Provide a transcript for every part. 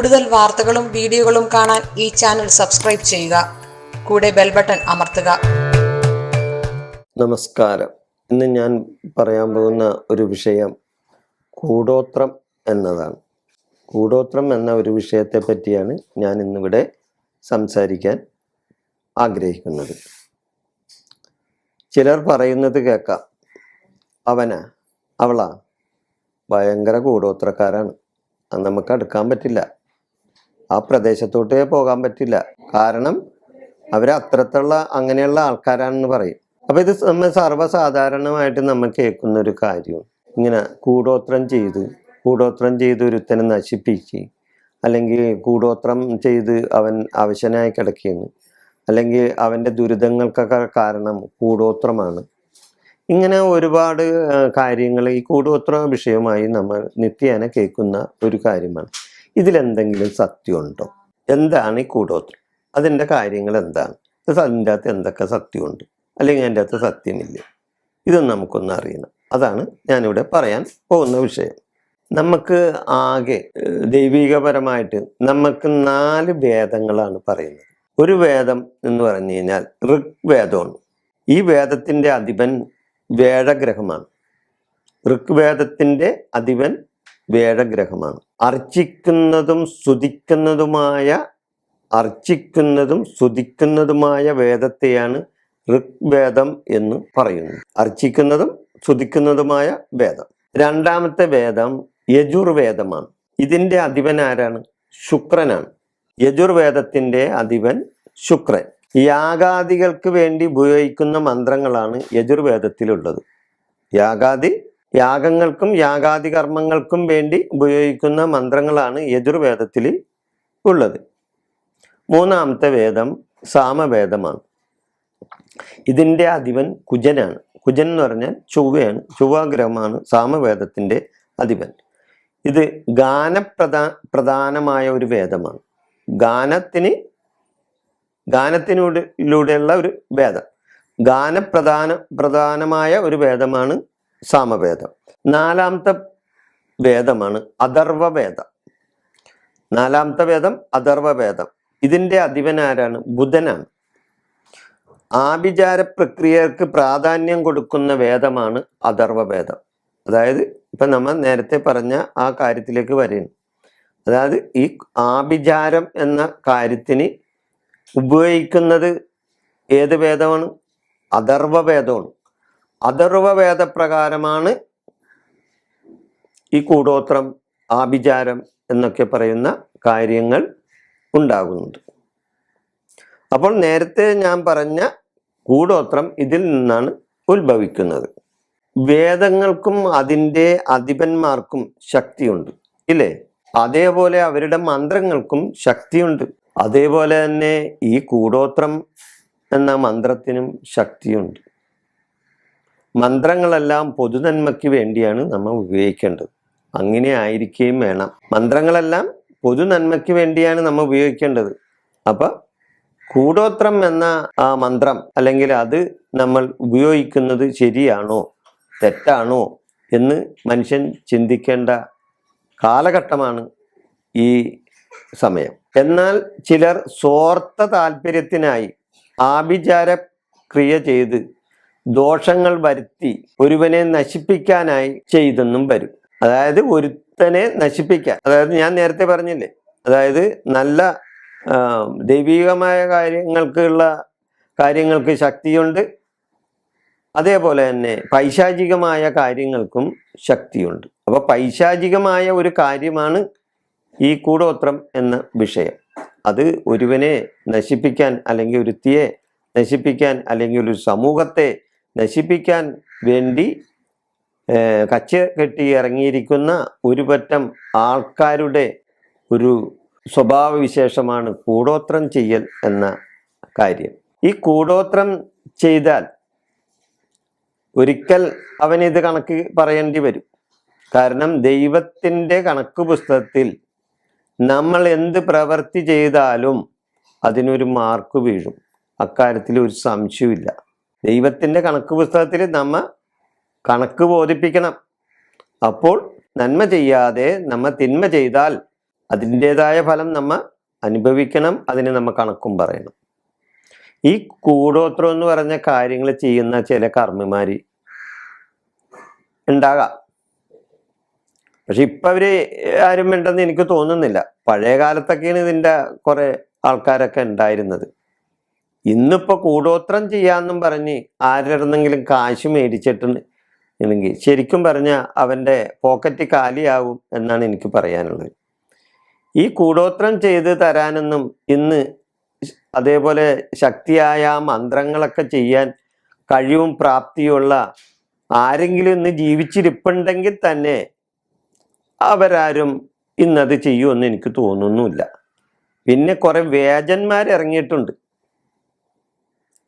കൂടുതൽ വാർത്തകളും വീഡിയോകളും കാണാൻ ഈ ചാനൽ സബ്സ്ക്രൈബ് ചെയ്യുക. കൂടെ ബെൽ ബട്ടൺ അമർത്തുക. നമസ്കാരം. ഇന്ന് ഞാൻ പറയാൻ പോകുന്ന ഒരു വിഷയം കൂടോത്രം എന്നതാണ്. കൂടോത്രം എന്ന ഒരു വിഷയത്തെ പറ്റിയാണ് ഞാൻ ഇന്നിവിടെ സംസാരിക്കാൻ ആഗ്രഹിക്കുന്നത്. ചിലർ പറയുന്നത് കേൾക്കാം. അവന അവളാ. ഭയങ്കര കൂടോത്രക്കാരാണ്. അത് നമുക്ക് അടുക്കാൻ പറ്റില്ല. ആ പ്രദേശത്തോട്ടേ പോകാൻ പറ്റില്ല. കാരണം അവർ അത്രത്തുള്ള അങ്ങനെയുള്ള ആൾക്കാരാണെന്ന് പറയും. അപ്പോൾ ഇത് നമ്മൾ സർവസാധാരണമായിട്ട് നമ്മൾ കേൾക്കുന്ന ഒരു കാര്യം. ഇങ്ങനെ കൂടോത്രം ചെയ്ത് കൂടോത്രം ചെയ്ത് ഒരുത്തനെ നശിപ്പിച്ച് അല്ലെങ്കിൽ കൂടോത്രം ചെയ്ത് അവൻ അവശനായി കിടക്കുകയാണ് അല്ലെങ്കിൽ അവന്റെ ദുരിതങ്ങൾക്കൊക്കെ കാരണം കൂടോത്രമാണ്. ഇങ്ങനെ ഒരുപാട് കാര്യങ്ങൾ ഈ കൂടോത്ര വിഷയമായി നമ്മൾ നിത്യേന കേൾക്കുന്ന ഒരു കാര്യമാണ്. ഇതിലെന്തെങ്കിലും സത്യമുണ്ടോ? എന്താണ് ഈ കൂടോത്രം? അതിന്റെ കാര്യങ്ങൾ എന്താണ് അതിന്റെ അകത്ത് എന്തൊക്കെ സത്യമുണ്ട്? അല്ലെങ്കിൽ അതിന്റെ അകത്ത് സത്യമില്ല? ഇതൊന്നും നമുക്കൊന്നും അറിയണം. അതാണ് ഞാനിവിടെ പറയാൻ പോകുന്ന വിഷയം. നമുക്ക് ആകെ ദൈവികപരമായിട്ട് നമുക്ക് നാല് വേദങ്ങളാണ് പറയുന്നത്. ഒരു വേദം എന്ന് പറഞ്ഞു കഴിഞ്ഞാൽ ഋഗ്വേദമാണ്. ഈ വേദത്തിന്റെ അധിപൻ വേഴഗ്രഹമാണ്. ഋഗ്വേദത്തിന്റെ അധിപൻ വേഴഗ്രഹമാണ് അർച്ചിക്കുന്നതും സ്തുതിക്കുന്നതുമായ അർച്ചിക്കുന്നതും സ്തുതിക്കുന്നതുമായ വേദത്തെയാണ് ഋഗ്വേദം എന്ന് പറയുന്നു അർച്ചിക്കുന്നതും സ്തുതിക്കുന്നതുമായ വേദം. രണ്ടാമത്തെ വേദം യജുർവേദമാണ്. ഇതിന്റെ അധിപൻ ആരാണ്? ശുക്രനാണ്. യജുർവേദത്തിന്റെ അധിപൻ ശുക്രൻ. യാഗാദികൾക്ക് വേണ്ടി ഉപയോഗിക്കുന്ന മന്ത്രങ്ങളാണ് യജുർവേദത്തിലുള്ളത്. യാഗാദി യാഗങ്ങൾക്കും യാഗാദി കർമ്മങ്ങൾക്കും വേണ്ടി ഉപയോഗിക്കുന്ന മന്ത്രങ്ങളാണ് യജുർവേദത്തിൽ ഉള്ളത്. മൂന്നാമത്തെ വേദം സാമവേദമാണ്. ഇതിന്റെ അധിപൻ കുജനാണ്. കുജൻ എന്ന് പറഞ്ഞാൽ ചൊവ്വയാണ്. ചൊവ്വാഗ്രഹമാണ് സാമവേദത്തിന്റെ അധിപൻ. ഇത് ഗാനപ്രധാ പ്രധാനമായ ഒരു വേദമാണ്. ഗാനത്തിന് ഗാനത്തിനൂടെയുള്ള ഒരു വേദം. ഗാനപ്രധാന പ്രധാനമായ ഒരു വേദമാണ് സാമവേദം. നാലാമത്തെ വേദമാണ് അഥർവവേദം. നാലാമത്തെ വേദം അഥർവവേദം. ഇതിന്റെ അധിപൻ ആരാണ് ബുധനാണ്. ആഭിചാര പ്രക്രിയക്ക് പ്രാധാന്യം കൊടുക്കുന്ന വേദമാണ് അഥർവവേദം. അതായത് ഇപ്പം നമ്മൾ നേരത്തെ പറഞ്ഞ ആ കാര്യത്തിലേക്ക് വരുന്നു അതായത് ഈ ആഭിചാരം എന്ന കാര്യത്തിന് ഉപയോഗിക്കുന്നത് ഏത് വേദമാണ്? അഥർവവേദമാണ്. അഥർവവേദപ്രകാരമാണ് ഈ കൂടോത്രം ആഭിചാരം എന്നൊക്കെ പറയുന്ന കാര്യങ്ങൾ ഉണ്ടാകുന്നത്. അപ്പോൾ നേരത്തെ ഞാൻ പറഞ്ഞ കൂടോത്രം ഇതിൽ നിന്നാണ് ഉത്ഭവിക്കുന്നത്. വേദങ്ങൾക്കും അതിന്റെ അധിപന്മാർക്കും ശക്തിയുണ്ട് ഇല്ലേ? അതേപോലെ അവരുടെ മന്ത്രങ്ങൾക്കും ശക്തിയുണ്ട്. അതേപോലെ തന്നെ ഈ കൂടോത്രം എന്ന മന്ത്രത്തിനും ശക്തിയുണ്ട്. മന്ത്രങ്ങളെല്ലാം പൊതുനന്മയ്ക്ക് വേണ്ടിയാണ് നമ്മൾ ഉപയോഗിക്കേണ്ടത്. അങ്ങനെ ആയിരിക്കുകയും വേണം. മന്ത്രങ്ങളെല്ലാം പൊതുനന്മയ്ക്ക് വേണ്ടിയാണ് നമ്മൾ ഉപയോഗിക്കേണ്ടത്. അപ്പൊ കൂടോത്രം എന്ന ആ മന്ത്രം അല്ലെങ്കിൽ അത് നമ്മൾ ഉപയോഗിക്കുന്നത് ശരിയാണോ തെറ്റാണോ എന്ന് മനുഷ്യൻ ചിന്തിക്കേണ്ട കാലഘട്ടമാണ് ഈ സമയം. എന്നാൽ ചിലർ സ്വാർത്ഥ താല്പര്യത്തിനായി ആഭിചാര ക്രിയ ചെയ്ത് ദോഷങ്ങൾ വരുത്തി ഒരുവനെ നശിപ്പിക്കാനായി ചെയ്തെന്നും വരും. അതായത് ഒരുത്തനെ നശിപ്പിക്കാൻ. അതായത് ഞാൻ നേരത്തെ പറഞ്ഞില്ലേ അതായത് നല്ല ദൈവികമായ കാര്യങ്ങൾക്കുള്ള കാര്യങ്ങൾക്ക് ശക്തിയുണ്ട്. അതേപോലെ തന്നെ പൈശാചികമായ കാര്യങ്ങൾക്കും ശക്തിയുണ്ട്. അപ്പോൾ പൈശാചികമായ ഒരു കാര്യമാണ് ഈ കൂടോത്രം എന്ന വിഷയം. അത് ഒരുവനെ നശിപ്പിക്കാൻ അല്ലെങ്കിൽ ഒരുത്തിയെ നശിപ്പിക്കാൻ അല്ലെങ്കിൽ ഒരു സമൂഹത്തെ നശിപ്പിക്കാൻ വേണ്ടി കച്ച കെട്ടി ഇറങ്ങിയിരിക്കുന്ന ഒരു പറ്റം ആൾക്കാരുടെ ഒരു സ്വഭാവവിശേഷമാണ് കൂടോത്രം ചെയ്യൽ എന്ന കാര്യം. ഈ കൂടോത്രം ചെയ്താൽ ഒരിക്കൽ അവനിത് കണക്ക് പറയേണ്ടി വരും. കാരണം ദൈവത്തിന്റെ കണക്ക് പുസ്തകത്തിൽ നമ്മൾ എന്ത് പ്രവൃത്തി ചെയ്താലും അതിനൊരു മാർക്ക് വീഴും. അക്കാര്യത്തിൽ ഒരു സംശയമില്ല ദൈവത്തിന്റെ കണക്ക് പുസ്തകത്തിൽ നമ്മ കണക്ക് ബോധിപ്പിക്കണം. അപ്പോൾ നന്മ ചെയ്യാതെ നമ്മ തിന്മ ചെയ്താൽ അതിന്റേതായ ഫലം നമ്മ അനുഭവിക്കണം അതിന് നമ്മ കണക്കും പറയണം. ഈ കൂടോത്രം എന്ന് പറഞ്ഞ കാര്യങ്ങൾ ചെയ്യുന്ന ചില കർമ്മിമാര് ഉണ്ടാകാം. പക്ഷെ ഇപ്പൊ അവർ ആരും ഉണ്ടെന്ന് എനിക്ക് തോന്നുന്നില്ല. പഴയ കാലത്തൊക്കെയാണ് ഇതിന്റെ കുറേ ആൾക്കാരൊക്കെ ഉണ്ടായിരുന്നത്. ഇന്നിപ്പോ കൂടോത്രം ചെയ്യാന്നും പറഞ്ഞ് ആരുടെന്നെങ്കിലും കാശ് മേടിച്ചിട്ടുണ്ട്. എങ്കിൽ ശരിക്കും പറഞ്ഞാൽ അവന്റെ പോക്കറ്റ് കാലിയാവും എന്നാണ് എനിക്ക് പറയാനുള്ളത്. ഈ കൂടോത്രം ചെയ്ത് തരാനൊന്നും ഇന്ന് അതേപോലെ ശക്തിയായ മന്ത്രങ്ങളൊക്കെ ചെയ്യാൻ കഴിവും പ്രാപ്തിയുള്ള ആരെങ്കിലും ഇന്ന് ജീവിച്ചിരിപ്പുണ്ടെങ്കിൽ തന്നെ അവരാരും ഇന്നത് ചെയ്യുമെന്ന് എനിക്ക് തോന്നുന്നുമില്ല. പിന്നെ കുറേ വേജന്മാർ ഇറങ്ങിയിട്ടുണ്ട്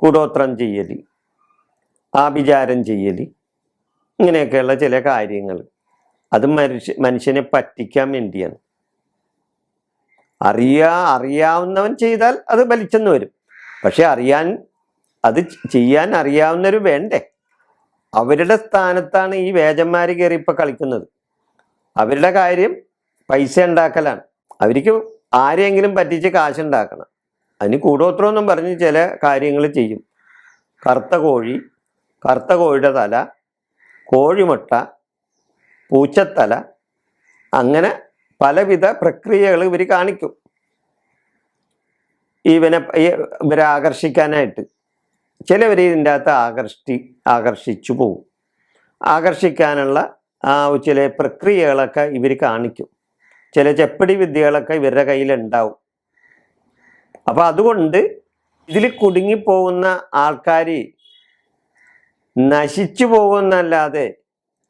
കൂടോത്രം ചെയ്യൽ ആഭിചാരം ചെയ്യൽ ഇങ്ങനെയൊക്കെയുള്ള ചില കാര്യങ്ങൾ. അത് മനുഷ്യ മനുഷ്യനെ പറ്റിക്കാൻ വേണ്ടിയാണ്. അറിയാ അറിയാവുന്നവൻ ചെയ്താൽ അത് വലിച്ചെന്ന് വരും. പക്ഷെ അറിയാൻ അത് ചെയ്യാൻ അറിയാവുന്നവർ വേണ്ടേ? അവരുടെ സ്ഥാനത്താണ് ഈ വേജന്മാർ കയറി ഇപ്പൊ കളിക്കുന്നത്. അവരുടെ കാര്യം പൈസ ഉണ്ടാക്കലാണ്. അവർക്ക് ആരെയെങ്കിലും പറ്റിച്ച് കാശുണ്ടാക്കണം. അതിന് കൂടോത്രമൊന്നും പറഞ്ഞ് ചില കാര്യങ്ങൾ ചെയ്യും. കറുത്ത കോഴി കറുത്ത കോഴിയുടെ തല കോഴിമുട്ട പൂച്ചത്തല അങ്ങനെ പലവിധ പ്രക്രിയകൾ ഇവർ കാണിക്കും. ഇവനെ ഇവരെ ആകർഷിക്കാനായിട്ട്. ചിലവർ ഇതിന്റെ അകത്ത് ആകർഷി ആകർഷിച്ചു പോകും ആകർഷിക്കാനുള്ള ആ ചില പ്രക്രിയകളൊക്കെ ഇവർ കാണിക്കും. ചില ചെപ്പടി വിദ്യകളൊക്കെ ഇവരുടെ കയ്യിലുണ്ടാവും. അപ്പം അതുകൊണ്ട് ഇതിൽ കുടുങ്ങിപ്പോകുന്ന ആൾക്കാർ നശിച്ചു പോകുന്നല്ലാതെ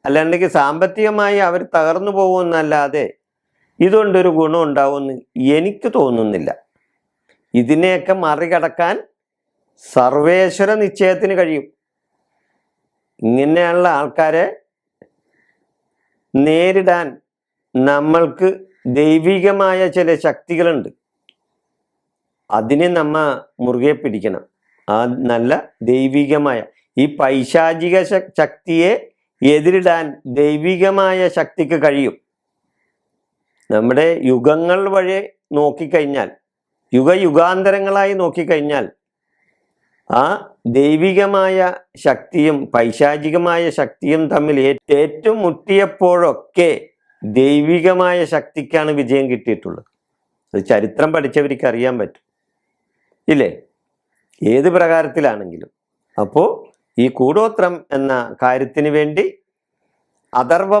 അല്ലാണ്ടെങ്കിൽ സാമ്പത്തികമായി അവർ തകർന്നു പോകുന്നല്ലാതെ ഇതുകൊണ്ടൊരു ഗുണം ഉണ്ടാവുമെന്ന് എനിക്ക് തോന്നുന്നില്ല. ഇതിനെയൊക്കെ മറികടക്കാൻ സർവേശ്വര നിശ്ചയത്തിന് കഴിയും. ഇങ്ങനെയുള്ള ആൾക്കാരെ നേരിടാൻ നമ്മൾക്ക് ദൈവികമായ ചില ശക്തികളുണ്ട്. അതിനെ നമ്മ മുറുകെ പിടിക്കണം. ആ നല്ല ദൈവികമായ ഈ പൈശാചിക ശക്തിയെ എതിരിടാൻ ദൈവികമായ ശക്തിക്ക് കഴിയും. നമ്മുടെ യുഗങ്ങൾ വഴി നോക്കിക്കഴിഞ്ഞാൽ യുഗയുഗാന്തരങ്ങളായി നോക്കിക്കഴിഞ്ഞാൽ ആ ദൈവികമായ ശക്തിയും പൈശാചികമായ ശക്തിയും തമ്മിൽ ഏറ്റവും മുട്ടിയപ്പോഴൊക്കെ ദൈവികമായ ശക്തിക്കാണ് വിജയം കിട്ടിയിട്ടുള്ളത്. അത് ചരിത്രം പഠിച്ചവർക്ക് അറിയാൻ പറ്റും. ഇല്ലേ? ഏത് പ്രകാരത്തിലാണെങ്കിലും. അപ്പോൾ ഈ കൂടോത്രം എന്ന കാര്യത്തിന് വേണ്ടി അഥർവ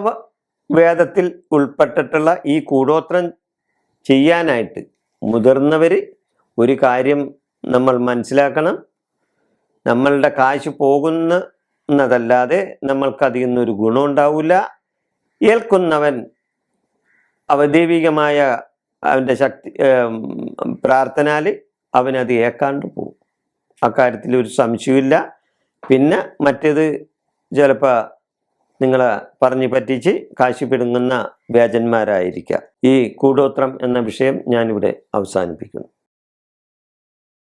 വേദത്തിൽ ഉൾപ്പെട്ടിട്ടുള്ള ഈ കൂടോത്രം ചെയ്യാനായിട്ട് മുതിർന്നവർ ഒരു കാര്യം നമ്മൾ മനസ്സിലാക്കണം. നമ്മളുടെ കാശ് പോകുന്നതല്ലാതെ നമ്മൾക്ക് അതിൽ നിന്നൊരു ഗുണം ഉണ്ടാവില്ല ഏൽക്കുന്നവൻ അവദൈവികമായ അവന്റെ ശക്തി പ്രാർത്ഥനാൽ അവനത് ഏക്കാണ്ട് പോകും അക്കാര്യത്തിൽ ഒരു സംശയമില്ല പിന്നെ മറ്റേത് ചിലപ്പോൾ നിങ്ങളെ പറഞ്ഞു പറ്റിച്ച് കാശി പിടുങ്ങുന്ന വ്യാജന്മാരായിരിക്കാം. ഈ കൂടോത്രം എന്ന വിഷയം ഞാനിവിടെ അവസാനിപ്പിക്കുന്നു.